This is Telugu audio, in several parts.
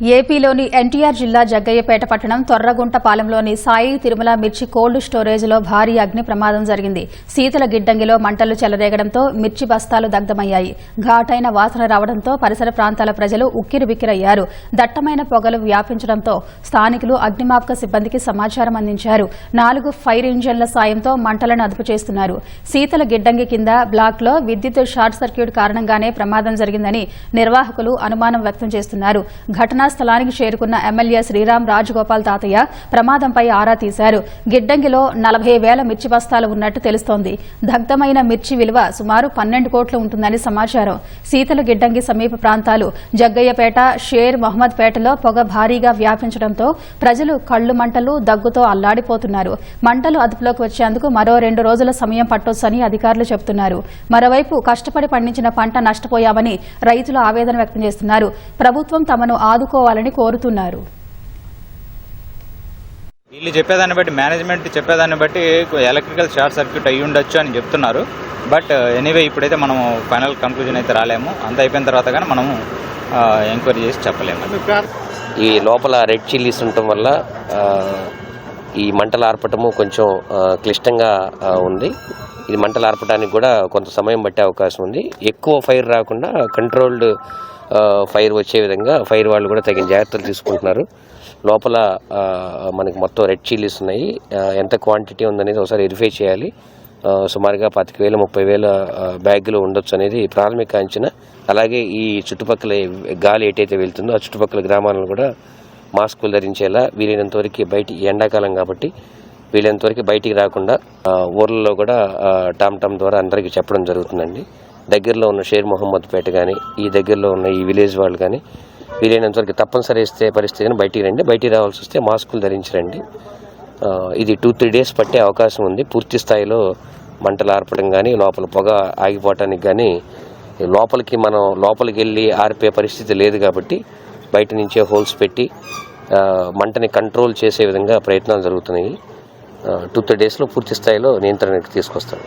ఏపీలోని ఎన్టీఆర్ జిల్లా జగ్గయ్యపేట పట్టణం తొర్రగుంటపాలెంలోని సాయి తిరుమల మిర్చి కోల్డ్ స్టోరేజ్లో భారీ అగ్ని ప్రమాదం జరిగింది. శీతల గిడ్డంగిలో మంటలు చెలరేగడంతో మిర్చి బస్తాలు దగ్ధమయ్యాయి. ఘాటైన వాసన రావడంతో పరిసర ప్రాంతాల ప్రజలు ఉక్కిరిబిక్కిరయ్యారు. దట్టమైన పొగలు వ్యాపించడంతో స్థానికులు అగ్నిమాపక సిబ్బందికి సమాచారం అందించారు. నాలుగు ఫైర్ ఇంజన్ల సాయంతో మంటలను అదుపు చేస్తున్నారు. శీతల గిడ్డంగి కింద బ్లాక్లో విద్యుత్ షార్ట్ సర్క్యూట్ కారణంగానే ప్రమాదం జరిగిందని నిర్వాహకులు అనుమానం వ్యక్తం చేస్తున్నారు. ఘటన స్థలానికి చేరుకున్న ఎమ్మెల్యే శ్రీరామ్ రాజగోపాల్ తాతయ్య ప్రమాదంపై ఆరా తీశారు. గిడ్డంగిలో నలభై వేల మిర్చి బస్తాలు ఉన్నట్టు తెలుస్తోంది. దగ్ధమైన మిర్చి విలువ సుమారు పన్నెండు కోట్లు ఉంటుందని సమాచారం. శీతల గిడ్డంగి సమీప ప్రాంతాలు జగ్గయ్యపేట షేర్ మహమ్మద్పేటలో పొగ భారీగా వ్యాపించడంతో ప్రజలు కళ్ళు మంటలు దగ్గుతో అల్లాడిపోతున్నారు. మంటలు అదుపులోకి వచ్చేందుకు మరో రెండు రోజుల సమయం పట్టొచ్చని అధికారులు చెబుతున్నారు. మరోవైపు కష్టపడి పండించిన పంట నష్టపోయామని రైతులు ఆవేదన వ్యక్తం చేస్తున్నారు. ప్రభుత్వం తమను ఆదుకోవాలని కోరుతున్నారు. వీళ్ళు చెప్పేదాన్ని బట్టి మేనేజ్మెంట్ చెప్పేదాన్ని బట్టి ఎలక్ట్రికల్ షార్ట్ సర్క్యూట్ అయ్యి ఉండొచ్చు అని చెప్తున్నారు. బట్ ఎనీవే ఇప్పుడైతే మనం ఫైనల్ కంక్లూజన్ అయితే రాలేము. అంత అయిపోయిన తర్వాత కానీ మనము ఎంక్వైరీ చేసి చెప్పలేము. ఈ లోపల రెడ్ చిల్లీస్ ఉండటం వల్ల ఈ మంటలు ఆర్పటము కొంచెం క్లిష్టంగా ఉంది. ఇది మంటలు ఆర్పడానికి కూడా కొంత సమయం పట్టే అవకాశం ఉంది. ఎక్కువ ఫైర్ రాకుండా కంట్రోల్డ్ ఫైర్ వచ్చే విధంగా ఫైర్ వాళ్ళు కూడా తగిన జాగ్రత్తలు తీసుకుంటున్నారు. లోపల మనకి మొత్తం రెడ్ చిల్లీస్ ఉన్నాయి. ఎంత క్వాంటిటీ ఉందనేది ఒకసారి వెరిఫై చేయాలి. సుమారుగా పాతిక వేల ముప్పై వేల బ్యాగులు ఉండొచ్చు అనేది ప్రాథమిక అంచనా. అలాగే ఈ చుట్టుపక్కల గాలి ఎటైతే వెళ్తుందో ఆ చుట్టుపక్కల గ్రామాలను కూడా మాస్కులు ధరించేలా వీలైనంత వరకు బయట ఎండాకాలం కాబట్టి వీలైనంత వరకు బయటికి రాకుండా ఊర్లలో కూడా ఆ, టామ్ టామ్ ద్వారా అందరికీ చెప్పడం జరుగుతుందండి. దగ్గరలో ఉన్న షేర్ మొహమ్మద్ పేట కానీ ఈ దగ్గరలో ఉన్న ఈ విలేజ్ వాళ్ళు కానీ వీలైనంత వరకు తప్పనిసరి ఇస్తే పరిస్థితి కానీ బయటికి రండి. బయటికి రావాల్సి వస్తే మాస్కులు ధరించరండి. ఇది టూ త్రీ డేస్ పట్టే అవకాశం ఉంది. పూర్తి స్థాయిలో మంటలు ఆర్పడం కానీ లోపల పొగ ఆగిపోవటానికి కానీ లోపలికి మనం లోపలికి వెళ్ళి ఆర్పే పరిస్థితి లేదు కాబట్టి బయట నుంచే హోల్స్ పెట్టి మంటని కంట్రోల్ చేసే విధంగా ప్రయత్నాలు జరుగుతున్నాయి. టూ త్రీ డేస్లో పూర్తి స్థాయిలో నియంత్రణకి తీసుకొస్తాం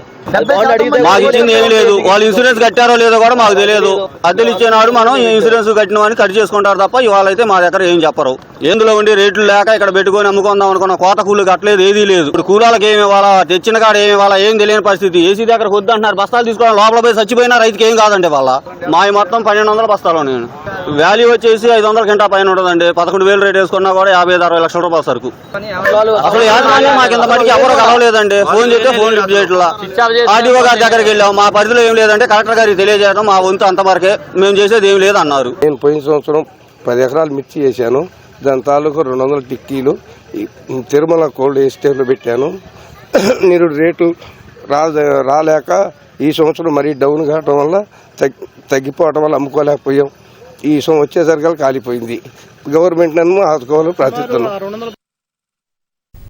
మాకు ఇచ్చింది ఏమీ లేదు. వాళ్ళు ఇన్సూరెన్స్ కట్టారో లేదో కూడా మాకు తెలియదు. అద్దెలు ఇచ్చేనాడు మనం ఈ ఇన్సూరెన్స్ కట్టినవని కట్ చేసుకుంటారు తప్ప ఇవాళ అయితే మా దగ్గర ఏం చెప్పరు. ఎందులో ఉండి రేట్లు లేక ఇక్కడ పెట్టుకొని అమ్ముకుందాం అనుకున్న కోత కూలు కట్టలేదు ఏదీ లేదు. ఇప్పుడు కూలాలకు ఏమి ఇవ్వాలా తెచ్చిన కాడ ఏమి ఇవ్వాలా ఏం తెలియని పరిస్థితి. ఏసీ దగ్గర వద్దంటున్నారు బస్తాలు తీసుకోవడం లోపల పోయి చచ్చిపోయినా రైతుకి ఏం కాదండి వాళ్ళ. మావి మొత్తం పన్నెండు వందల బస్తాలు నేను. వాల్యూ వచ్చేసి ఐదు వందల గంట పైన ఉంటుందండి పదకొండు వేలు రేట్ వేసుకున్నా కూడా యాభై ఐదు అరవై లక్షల రూపాయల సరుకు. అసలు యాజమాన్యం మాకు ఇంత మటుకు ఎవరు కలవలేదండి. ఫోన్ చేస్తే ఫోన్ లిఫ్ట్ చేయట్లా. ఆర్డీఓ గారి దగ్గరికి వెళ్ళాం మా పరిధిలో ఏం లేదంటే కలెక్టర్ గారికి తెలియజేయడం మా వంతు అంతవరకే మేము చేసేది ఏం లేదు అన్నారు నేను పోయిన సంవత్సరం పది ఎకరాలు మిర్చి చేశాను దాని తాలూకు రెండు వందల టిక్కీలు తిరుమల కోల్డ్ ఎస్టేట్లో పెట్టాను. మీరు రేటు రా రాలేక ఈ సంవత్సరం మరీ డౌన్ కావటం వల్ల తగ్గి తగ్గిపోవటం వల్ల అమ్ముకోలేకపోయాం. ఈ సంవత్సరం వచ్చేసరికి కాలిపోయింది. గవర్నమెంట్ నన్ను ఆదుకోవాలని ప్రార్థిస్తున్నాం.